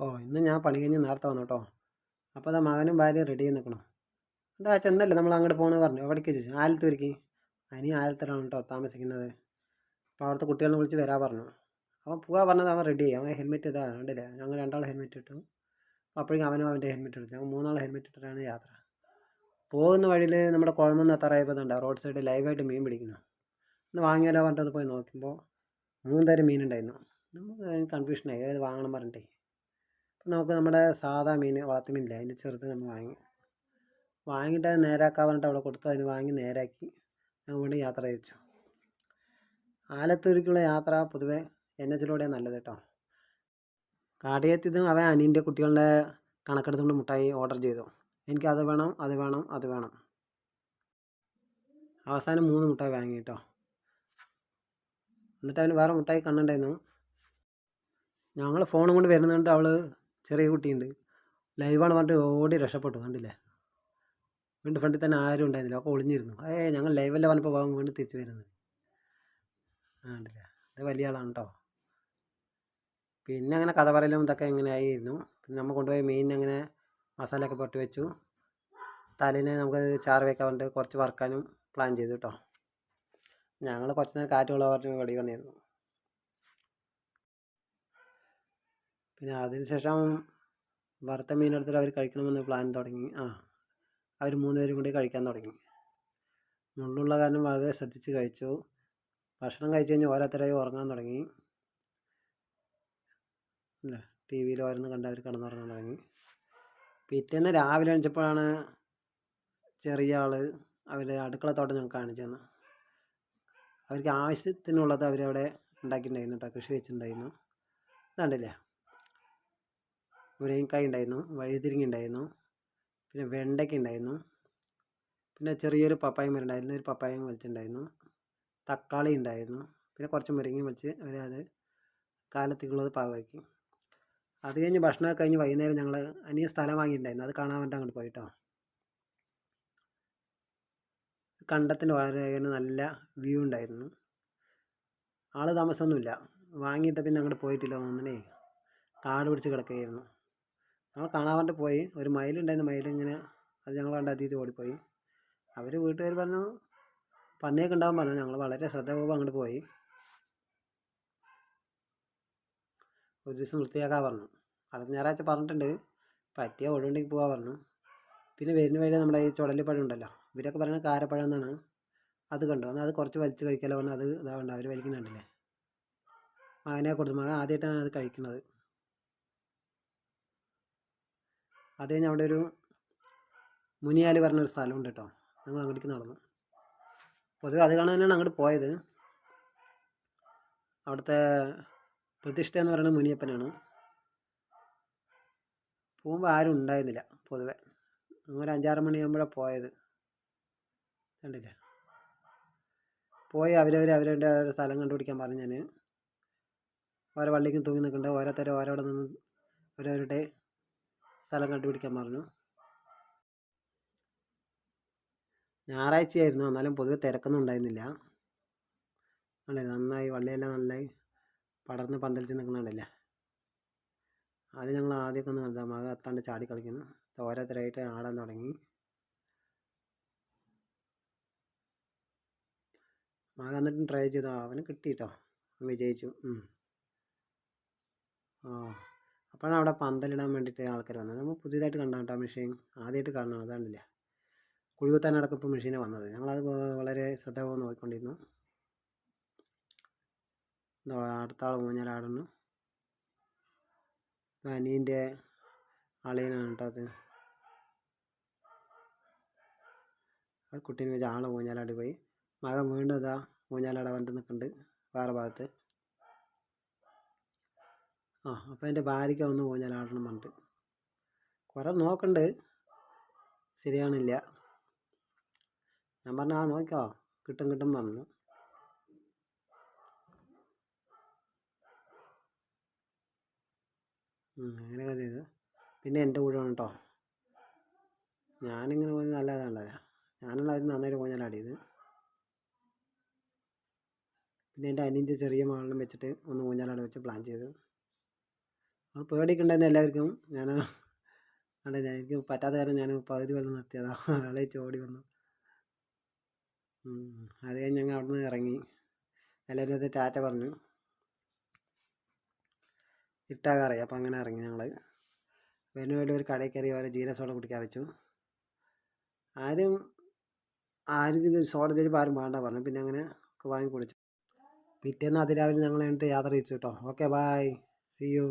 ഓ ഇന്ന് ഞാൻ പണി കഴിഞ്ഞ് നേരത്തെ വന്നു കേട്ടോ അപ്പോൾ അതാ മകനും ഭാര്യയും റെഡി ചെയ്ത് നിൽക്കണം. എന്താ ചെന്നല്ലേ നമ്മൾ അങ്ങോട്ട് പോകണമെന്ന് പറഞ്ഞു. എവിടേക്ക് ചോദിച്ചു? ആലത്തൂരിക്ക്. അനി ആലത്തൂരാണ് കേട്ടോ താമസിക്കുന്നത്. അപ്പോൾ അവിടുത്തെ കുട്ടികളെ വിളിച്ച് വരാൻ പറഞ്ഞു. അപ്പോൾ പോകാൻ പറഞ്ഞത് അവൻ റെഡി ആയി. അവൻ ഹെൽമെറ്റ് ഇതാ കണ്ടില്ലേ? ഞങ്ങൾ രണ്ടാൾ ഹെൽമെറ്റ് ഇട്ടു. അപ്പോഴേക്കും അവനും അവന്റെ ഹെൽമെറ്റ് എടുത്തു. ഞങ്ങൾ മൂന്നാൾ ഹെൽമെറ്റ് ഇട്ടിട്ടാണ് യാത്ര. പോകുന്ന വഴിയിൽ നമ്മുടെ കുഴമെന്ന് എത്താറായപ്പോൾ ഉണ്ട് റോഡ് സൈഡ് ലൈവായിട്ട് മീൻ പിടിക്കുന്നു. ഒന്ന് വാങ്ങിയാലോ പറഞ്ഞിട്ട് പോയി നോക്കുമ്പോൾ മൂന്ന് തരം മീനുണ്ടായിരുന്നു നമുക്ക് കൺഫ്യൂഷനായി ഏത് വാങ്ങണം പറഞ്ഞിട്ടേ. നമുക്ക് നമ്മുടെ സാധാ മീൻ വളർത്തു മീനില്ലേ? അതിന്റെ ചെറുത് നമ്മൾ വാങ്ങി. വാങ്ങിയിട്ട് അത് നേരാക്കാൻ പറഞ്ഞിട്ട് അവിടെ കൊടുത്തു. അതിന് വാങ്ങി നേരാക്കി. ഞങ്ങൾ വീണ്ടും യാത്ര തിരിച്ചു. ആലത്തൂരിക്കുള്ള യാത്ര പൊതുവെ എൻ എച്ചിലൂടെയാണ് നല്ലത് കേട്ടോ. കാടിയെത്തിയതും അവൻ അനിയന്റെ കുട്ടികളുടെ കണക്കെടുത്തുകൊണ്ട് മുട്ടായി ഓർഡർ ചെയ്തു. എനിക്ക് അത് വേണം അത് വേണം അത് വേണം. അവസാനം മൂന്ന് മുട്ടായി വാങ്ങി കേട്ടോ. എന്നിട്ട് അവന് വേറെ മുട്ടായി കണ്ണുണ്ടായിരുന്നു. ഞങ്ങൾ ഫോണും കൊണ്ട് വരുന്നുണ്ട് അവൾ ചെറിയ കുട്ടിയുണ്ട്. ലൈവാണ് പറഞ്ഞിട്ട് ഓടി രക്ഷപ്പെട്ടു. കണ്ടില്ലേ? വീണ്ടും ഫ്രണ്ടിൽ തന്നെ ആരും ഉണ്ടായിരുന്നില്ല. അപ്പോൾ ഒളിഞ്ഞിരുന്നു. ഏ ഞങ്ങൾ ലൈവല്ല പറഞ്ഞപ്പോൾ പോകാൻ വീണ്ടും തിരിച്ചു വരുന്നത് കണ്ടില്ല? ഇത് വലിയ ആളാണ് കേട്ടോ. പിന്നെ അങ്ങനെ കഥ പറയലും ഇതൊക്കെ ഇങ്ങനെ ആയിരുന്നു. പിന്നെ നമ്മൾ കൊണ്ടുപോയി മീൻ അങ്ങനെ മസാലയൊക്കെ പൊട്ടി വെച്ചു. തലേനെ നമുക്ക് ചാറ് വയ്ക്കാൻ വേണ്ടി കുറച്ച് വറക്കാനും പ്ലാൻ ചെയ്തു കേട്ടോ. ഞങ്ങൾ കുറച്ച് നേരം കാറ്റുള്ള പറഞ്ഞ് വെളി വന്നിരുന്നു. പിന്നെ അതിന് ശേഷം വറുത്ത മീനെടുത്തിട്ട് അവർ കഴിക്കണമെന്ന് പ്ലാൻ തുടങ്ങി. ആ അവർ മൂന്ന് പേരും കൂടി കഴിക്കാൻ തുടങ്ങി. മുള്ളുള്ള കാരണം വളരെ ശ്രദ്ധിച്ച് കഴിച്ചു. ഭക്ഷണം കഴിച്ച് കഴിഞ്ഞ് ഓരോരുത്തരായി ഉറങ്ങാൻ തുടങ്ങി. ടി വിയിൽ ഓരോന്ന് കണ്ട് അവർ കിടന്നുറങ്ങാൻ തുടങ്ങി. പിറ്റേന്ന് രാവിലെ എണിച്ചപ്പോഴാണ് ചെറിയ ആൾ അവരുടെ അടുക്കളത്തോട്ടം ഞങ്ങൾക്ക് കാണിച്ചു തന്നു അവർക്ക് ആവശ്യത്തിനുള്ളത് അവരവിടെ ഉണ്ടാക്കിയിട്ടുണ്ടായിരുന്നു കേട്ടോ കൃഷി വെച്ചിട്ടുണ്ടായിരുന്നു. കണ്ടില്ലേ? മുരിങ്ങക്കായ ഉണ്ടായിരുന്നു വഴുതിരിങ്ങ ഉണ്ടായിരുന്നു പിന്നെ വെണ്ടയ്ക്ക ഉണ്ടായിരുന്നു പിന്നെ ചെറിയൊരു പപ്പായ മരം ഉണ്ടായിരുന്നു ഒരു പപ്പായ വലിച്ചിട്ടുണ്ടായിരുന്നു തക്കാളി ഉണ്ടായിരുന്നു പിന്നെ കുറച്ച് മുരിങ്ങയും വലിച്ച് അവരത് കാലത്തേക്കുള്ളത് പാകമാക്കി. അത് കഴിഞ്ഞ് ഭക്ഷണമൊക്കെ കഴിഞ്ഞ് വൈകുന്നേരം ഞങ്ങൾ അനിയ സ്ഥലം വാങ്ങിയിട്ടുണ്ടായിരുന്നു അത് കാണാൻ വേണ്ടി അങ്ങോട്ട് പോയിട്ടോ കണ്ടത്തിന്റെ വളരെ നല്ല വ്യൂ ഉണ്ടായിരുന്നു. ആൾ താമസമൊന്നുമില്ല. വാങ്ങിയിട്ട് പിന്നെ അങ്ങോട്ട് പോയിട്ടില്ല ഒന്നിനെ കാട് പിടിച്ച് കിടക്കുകയായിരുന്നു. ഞങ്ങൾ കാണാൻ വേണ്ടി പോയി. ഒരു മയിലുണ്ടായിരുന്നു. മയിലിങ്ങനെ അത് ഞങ്ങൾ കണ്ട് അതീതി ഓടിപ്പോയി. അവർ വീട്ടുകാർ പറഞ്ഞു പന്നിയൊക്കെ ഉണ്ടാവും പറഞ്ഞു. ഞങ്ങൾ വളരെ ശ്രദ്ധപൂർവം അങ്ങോട്ട് പോയി. ഒരു ദിവസം വൃത്തിയാക്കാൻ പറഞ്ഞു. അടുത്ത ഞായറാഴ്ച പറഞ്ഞിട്ടുണ്ട്. പറ്റിയ ഒഴിവുണ്ടെങ്കിൽ പോകാൻ പറഞ്ഞു. പിന്നെ വരുന്ന വഴി നമ്മുടെ ഈ ചുടലിപ്പഴം ഉണ്ടല്ലോ. ഇവരൊക്കെ പറയുന്നത് കാരപ്പഴം എന്നാണ്. അത് കണ്ടു. അത് കുറച്ച് വലിച്ച് കഴിക്കാലോ പറഞ്ഞാൽ അത് ഇതാവണ്ട അവർ വലിക്കുന്നുണ്ടല്ലേ മകനെ കൊടുത്തു. മകൻ ആദ്യമായിട്ടാണ് അത് കഴിക്കുന്നത്. അത് കഴിഞ്ഞ് അവിടെ ഒരു മുനിയാലി പറഞ്ഞൊരു സ്ഥലമുണ്ട് കേട്ടോ. ഞങ്ങൾ അങ്ങോട്ടേക്ക് നടന്നു. പൊതുവെ അത് കാണാൻ തന്നെയാണ് അങ്ങോട്ട് പോയത്. അവിടുത്തെ പ്രതിഷ്ഠ എന്ന് പറയുന്നത് മുനിയപ്പനാണ്. പോകുമ്പോൾ ആരും ഉണ്ടായിരുന്നില്ല പൊതുവെ. ഒരു അഞ്ചാറ് മണിയാകുമ്പോഴാണ് പോയത്. കണ്ടില്ലേ? പോയി അവരവർ അവരവരുടെ സ്ഥലം കണ്ടുപിടിക്കാൻ പറഞ്ഞു ഞാൻ ഓരോ വള്ളിക്കും തൂങ്ങി നിൽക്കുന്നുണ്ട്. ഓരോരുത്തരും ഓരോടെ നിന്ന് അവരവരുടെ സ്ഥലം കണ്ടുപിടിക്കാൻ പറഞ്ഞു. ഞായറാഴ്ചയായിരുന്നു. എന്നാലും പൊതുവെ തിരക്കൊന്നും ഉണ്ടായിരുന്നില്ല. അല്ലേ നന്നായി വള്ളിയെല്ലാം നന്നായി പടർന്ന് പന്തലിച്ച് നിൽക്കുന്നുണ്ടല്ലേ അത് ഞങ്ങൾ ആദ്യമൊക്കെ ഒന്ന് കണ്ടത്. മക എത്താണ്ട് ചാടി കളിക്കുന്നു. ഓരോരുത്തരായിട്ട് ആടാൻ തുടങ്ങി. മക എന്നിട്ടും ട്രൈ ചെയ്തു. അവന് കിട്ടിയിട്ടോ വിജയിച്ചു. ആ. അപ്പോഴാണ് അവിടെ പന്തലിടാൻ വേണ്ടിയിട്ട് ആൾക്കാർ വന്നത്. നമ്മൾ പുതിയതായിട്ട് കണ്ടാണ് കേട്ടോ മെഷീൻ ആദ്യമായിട്ട് കാണണം അതാണ്ടില്ല. കുഴികുത്താനടക്കം ഇപ്പോൾ മെഷീനെ വന്നത്. ഞങ്ങളത് വളരെ ശ്രദ്ധാപൂർവം നോക്കിക്കൊണ്ടിരുന്നു. അടുത്ത ആൾ ഊഞ്ഞാലാടുന്നു. അനിയന്റെ അളിയനാണ് കേട്ടോ അത്. ആ കുട്ടീനെ വെച്ച് ആൾ ഊഞ്ഞാലാടി പോയി. മകൻ വീണ്ടും ഇതാ ഊഞ്ഞാലാടാൻ വന്നിട്ട് നിൽക്കുന്നുണ്ട് വേറെ ഭാഗത്ത്. ആ അപ്പോൾ എന്റെ ഭാര്യയ്ക്ക് ഒന്ന് ഊഞ്ഞാലാടണം പറഞ്ഞിട്ട്. കുറേ നോക്കണ്ട്. ശരിയാണില്ല ഞാൻ പറഞ്ഞു ആ നോക്കിക്കോ. കിട്ടും കിട്ടും പറഞ്ഞു. അങ്ങനെയൊക്കെ ചെയ്തു. പിന്നെ എന്റെ കൂടെ ആണ് കേട്ടോ ഞാനിങ്ങനെ പോയി നല്ലതാണ്ടല്ല ഞാനാണ് അതിന് നന്നായിട്ട് ഊഞ്ഞാലാടിയത്. പിന്നെ എന്റെ അനിയന്റെ ചെറിയ മകളിലും വെച്ചിട്ട് ഒന്ന് ഊഞ്ഞാലാടി വെച്ച് പ്ലാൻ ചെയ്തു. അത് പേടിക്കണ്ടെന്ന് എല്ലാവർക്കും. ഞാൻ ഞാൻ എനിക്ക് പറ്റാത്ത കാരണം ഞാൻ പകുതി വെള്ളം നിർത്തിയതാണ് അയാളെ ചോടി വന്നു. അത് കഴിഞ്ഞ് ഞങ്ങൾ അവിടെ നിന്ന് ഇറങ്ങി. എല്ലാവരും അത് ടാറ്റ പറഞ്ഞു. ഇട്ടാകാറായി അപ്പോൾ അങ്ങനെ ഇറങ്ങി ഞങ്ങൾ വരുന്ന വേണ്ടി ഒരു കടയിൽ കയറി ഓരോ ജീര സോഡ കുടിക്കാൻ വെച്ചു. ആരും ആരും സോഡ ചോദിച്ചപ്പോൾ ആരും വേണ്ട പറഞ്ഞു. പിന്നെ അങ്ങനെ വാങ്ങി കുടിച്ചു. പിറ്റേന്ന് അതിരാവിലെ ഞങ്ങൾ എന്നിട്ട് യാത്ര തിരിച്ചു കേട്ടോ. Okay bye C U